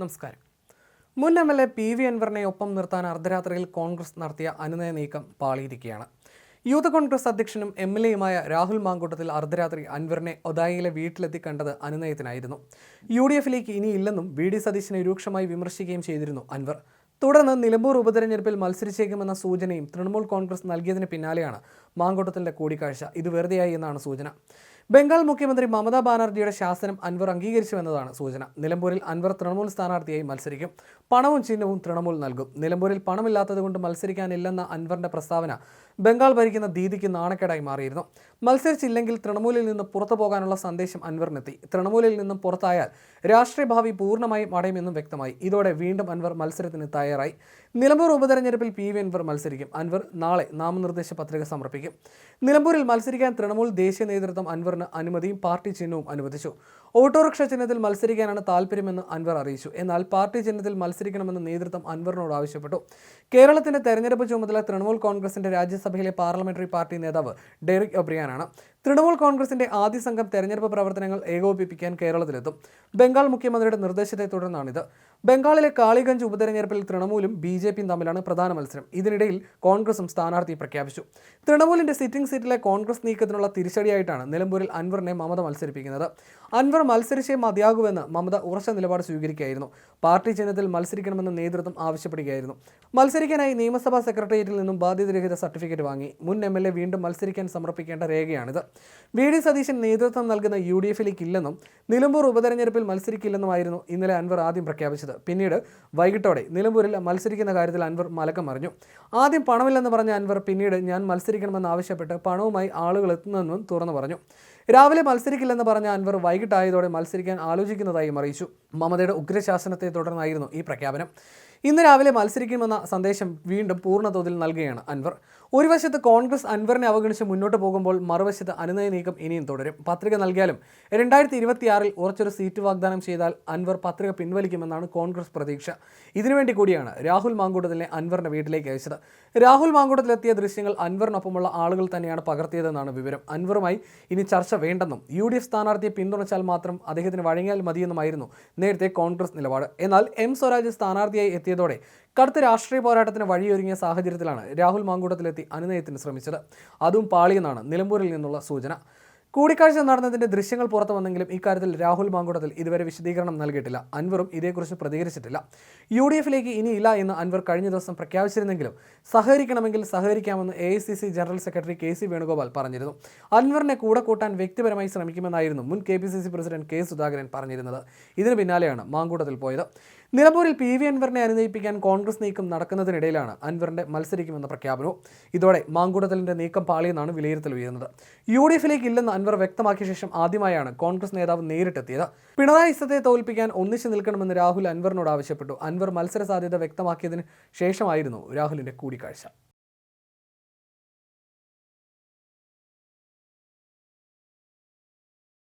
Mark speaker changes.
Speaker 1: നമസ്കാരം. മുൻ M L A P V അൻവറിനെ ഒപ്പം നിർത്താൻ അർദ്ധരാത്രിയിൽ കോൺഗ്രസ് നടത്തിയ അനുനയ നീക്കം പാളിയിരിക്കുകയാണ്. യൂത്ത് കോൺഗ്രസ് അധ്യക്ഷനും എം എൽ എയുമായ രാഹുൽ മാങ്കൂട്ടത്തിൽ അർദ്ധരാത്രി അൻവറിനെ ഒതായിയിലെ വീട്ടിലെത്തി കണ്ടത് അനുനയത്തിനായിരുന്നു. യു ഡി എഫിലേക്ക് ഇനിയില്ലെന്നും വി ഡി സതീശനെ രൂക്ഷമായി വിമർശിക്കുകയും ചെയ്തിരുന്നു അൻവർ. തുടർന്ന് നിലമ്പൂർ ഉപതെരഞ്ഞെടുപ്പിൽ മത്സരിച്ചേക്കുമെന്ന സൂചനയും തൃണമൂൽ കോൺഗ്രസ് നൽകിയതിന് പിന്നാലെയാണ് മാങ്കോട്ടത്തിന്റെ കൂടിക്കാഴ്ച. ഇത് വെറുതെയായി എന്നാണ് സൂചന. ബംഗാൾ മുഖ്യമന്ത്രി മമതാ ബാനർജിയുടെ ശാസനം അൻവർ അംഗീകരിച്ചുവെന്നതാണ് സൂചന. നിലമ്പൂരിൽ അൻവർ തൃണമൂൽ സ്ഥാനാർത്ഥിയായി മത്സരിക്കും. പണവും ചിഹ്നവും തൃണമൂൽ നൽകും. നിലമ്പൂരിൽ പണമില്ലാത്തതുകൊണ്ട് മത്സരിക്കാനില്ലെന്ന അൻവറിന്റെ പ്രസ്താവന ബംഗാൾ ഭരിക്കുന്ന ദീദിക്ക് നാണക്കേടായി മാറിയിരുന്നു. മത്സരിച്ചില്ലെങ്കിൽ തൃണമൂലിൽ നിന്ന് പുറത്തു പോകാനുള്ള സന്ദേശം അൻവറിനെത്തി. തൃണമൂലിൽ നിന്നും പുറത്തായാൽ രാഷ്ട്രീയ ഭാവി പൂർണമായും അടയുമെന്നും വ്യക്തമായി. ഇതോടെ വീണ്ടും അൻവർ മത്സരത്തിന് തയ്യാറായി. നിലമ്പൂർ ഉപതെരഞ്ഞെടുപ്പിൽ പി വി അൻവർ മത്സരിക്കും. അൻവർ നാളെ നാമനിർദ്ദേശ പത്രിക സമർപ്പിക്കും. നിലമ്പൂരിൽ മത്സരിക്കാൻ തൃണമൂൽ ദേശീയ നേതൃത്വം അൻവറിന് അനുമതിയും പാർട്ടി ചിഹ്നവും അനുവദിച്ചു. ഓട്ടോറിക്ഷ ചിഹ്നത്തിൽ മത്സരിക്കാനാണ് താല്പര്യമെന്ന് അൻവർ അറിയിച്ചു. എന്നാൽ പാർട്ടി ചിഹ്നത്തിൽ മത്സരിക്കണമെന്ന് നേതൃത്വം അൻവറിനോട് ആവശ്യപ്പെട്ടു. കേരളത്തിന്റെ തെരഞ്ഞെടുപ്പ് ചുമതല തൃണമൂൽ കോൺഗ്രസിന്റെ രാജ്യസഭയിലെ പാർലമെന്ററി പാർട്ടി നേതാവ് ഡെറിക് ഒബ്രിയാനാണ് തൃണമൂൽ കോൺഗ്രസിന്റെ ആദ്യ സംഘം തെരഞ്ഞെടുപ്പ് പ്രവർത്തനങ്ങൾ ഏകോപിപ്പിക്കാൻ കേരളത്തിലെത്തും. ബംഗാൾ മുഖ്യമന്ത്രിയുടെ നിർദ്ദേശത്തെ തുടർന്നാണിത്. ബംഗാളിലെ കാളിഗഞ്ച് ഉപതെരഞ്ഞെടുപ്പിൽ തൃണമൂലും ബി ജെ പിയും തമ്മിലാണ് പ്രധാന മത്സരം. ഇതിനിടയിൽ കോൺഗ്രസും സ്ഥാനാർത്ഥി പ്രഖ്യാപിച്ചു. തൃണമൂലിന്റെ സിറ്റിംഗ് സീറ്റിലെ കോൺഗ്രസ് നീക്കത്തിനുള്ള തിരിച്ചടിയായിട്ടാണ് നിലമ്പൂരിൽ അൻവറിനെ മമത മത്സരിപ്പിക്കുന്നത്. അൻവർ മത്സരിച്ചേ മതിയാകുമെന്ന് മമത ഉറച്ച നിലപാട് സ്വീകരിക്കുകയായിരുന്നു. പാർട്ടി ചിഹ്നത്തിൽ മത്സരിക്കണമെന്ന് നേതൃത്വം ആവശ്യപ്പെടുകയായിരുന്നു. മത്സരിക്കാനായി നിയമസഭാ സെക്രട്ടേറിയറ്റിൽ നിന്നും ബാധ്യതരഹിത സർട്ടിഫിക്കറ്റ് വാങ്ങി. മുൻ എം വീണ്ടും മത്സരിക്കാൻ സമർപ്പിക്കേണ്ട രേഖയാണിത്. വി ഡി സതീശൻ നേതൃത്വം നൽകുന്ന യു ഡി എഫിലേക്ക് ഇല്ലെന്നും നിലമ്പൂർ ഉപതെരഞ്ഞെടുപ്പിൽ മത്സരിക്കില്ലെന്നുമായിരുന്നു ഇന്നലെ അൻവർ ആദ്യം പ്രഖ്യാപിച്ചത്. പിന്നീട് വൈകിട്ടോടെ നിലമ്പൂരിൽ മത്സരിക്കുന്ന കാര്യത്തിൽ അൻവർ മലക്കം മറിഞ്ഞു. ആദ്യം പണമില്ലെന്ന് പറഞ്ഞ അൻവർ പിന്നീട് ഞാൻ മത്സരിക്കണമെന്ന് ആവശ്യപ്പെട്ട് പണവുമായി ആളുകൾ എത്തുന്നെന്നും തുറന്നു പറഞ്ഞു. രാവിലെ മത്സരിക്കില്ലെന്ന് പറഞ്ഞ അൻവർ വൈകിട്ടായതോടെ മത്സരിക്കാൻ ആലോചിക്കുന്നതായും അറിയിച്ചു. മമതയുടെ ഉഗ്രശാസനത്തെ തുടർന്നായിരുന്നു ഈ പ്രഖ്യാപനം. ഇന്ന് രാവിലെ മത്സരിക്കുമെന്ന സന്ദേശം വീണ്ടും പൂർണതോതിൽ നൽകുകയാണ് അൻവർ. ഒരു വശത്ത് കോൺഗ്രസ് അൻവറിനെ അവഗണിച്ച് മുന്നോട്ട് പോകുമ്പോൾ മറുവശത്ത് അനുനയ നീക്കം ഇനിയും തുടരും. പത്രിക നൽകിയാലും രണ്ടായിരത്തി ഇരുപത്തിയാറിൽ ഉറച്ചൊരു സീറ്റ് വാഗ്ദാനം ചെയ്താൽ അൻവർ പത്രിക പിൻവലിക്കുമെന്നാണ് കോൺഗ്രസ് പ്രതീക്ഷ. ഇതിനുവേണ്ടി കൂടിയാണ് രാഹുൽ മാങ്കൂട്ടത്തിലെ അൻവറിന്റെ വീട്ടിലേക്ക് അയച്ചത്. രാഹുൽ മാങ്കൂട്ടത്തിലെത്തിയ ദൃശ്യങ്ങൾ അൻവറിനൊപ്പമുള്ള ആളുകൾ തന്നെയാണ് പകർത്തിയതെന്നാണ് വിവരം. അൻവറുമായി ഇനി ചർച്ച വേണ്ടെന്നും യു ഡി എഫ് സ്ഥാനാർത്ഥിയെ പിന്തുണച്ചാൽ മാത്രം അദ്ദേഹത്തിന് വഴങ്ങിയാൽ മതിയെന്നുമായിരുന്നു നേരത്തെ കോൺഗ്രസ് നിലപാട്. എന്നാൽ എം സ്വരാജ് സ്ഥാനാർത്ഥിയായി എത്തിയതോടെ കടുത്ത രാഷ്ട്രീയ പോരാട്ടത്തിന് വഴിയൊരുങ്ങിയ സാഹചര്യത്തിലാണ് രാഹുൽ മാങ്കൂട്ടത്തിലെത്തി അനുനയത്തിന് ശ്രമിച്ചത്. അതും പാളിയെന്നാണ് നിലമ്പൂരിൽ നിന്നുള്ള സൂചന. കൂടിക്കാഴ്ച നടന്നതിന്റെ ദൃശ്യങ്ങൾ പുറത്തു വന്നെങ്കിലും ഇക്കാര്യത്തിൽ രാഹുൽ മാങ്കൂട്ടത്തിൽ ഇതുവരെ വിശദീകരണം നൽകിയിട്ടില്ല. അൻവറും ഇതേക്കുറിച്ച് പ്രതികരിച്ചിട്ടില്ല. യു ഡി എഫിലേക്ക് ഇനിയില്ല എന്ന് അൻവർ കഴിഞ്ഞ ദിവസം പ്രഖ്യാപിച്ചിരുന്നെങ്കിലും സഹകരിക്കണമെങ്കിൽ സഹകരിക്കാമെന്ന് A general secretary K C Venugopal പറഞ്ഞിരുന്നു. അൻവറിനെ കൂടെ കൂട്ടാൻ വ്യക്തിപരമായി ശ്രമിക്കുമെന്നായിരുന്നു മുൻ കെ പ്രസിഡന്റ് കെ സുധാകരൻ പറഞ്ഞിരുന്നത്. ഇതിന് പിന്നാലെയാണ് മാങ്കൂട്ടത്തിൽ പോയത്. നിലമ്പൂരിൽ പി വി അൻവറിനെ അനുനയിപ്പിക്കാൻ കോൺഗ്രസ് നീക്കം നടക്കുന്നതിനിടയിലാണ് അൻവറിന്റെ മത്സരിക്കുമെന്ന പ്രഖ്യാപനവും. ഇതോടെ മാങ്കൂട്ടത്തിലിന്റെ നീക്കം പാളിയെന്നാണ് വിലയിരുത്തൽ ഉയരുന്നത്. യു ഡി എഫിലേക്ക് ഇല്ലെന്ന് അൻവർ വ്യക്തമാക്കിയ ശേഷം ആദ്യമായാണ് കോൺഗ്രസ് നേതാവ് നേരിട്ടെത്തിയത്. പിണറായി സത്തെ തോൽപ്പിക്കാൻ ഒന്നിച്ചു നിൽക്കണമെന്ന് രാഹുൽ അൻവറിനോട് ആവശ്യപ്പെട്ടു. അൻവർ മത്സര സാധ്യത വ്യക്തമാക്കിയതിന് ശേഷമായിരുന്നു രാഹുലിന്റെ കൂടിക്കാഴ്ച.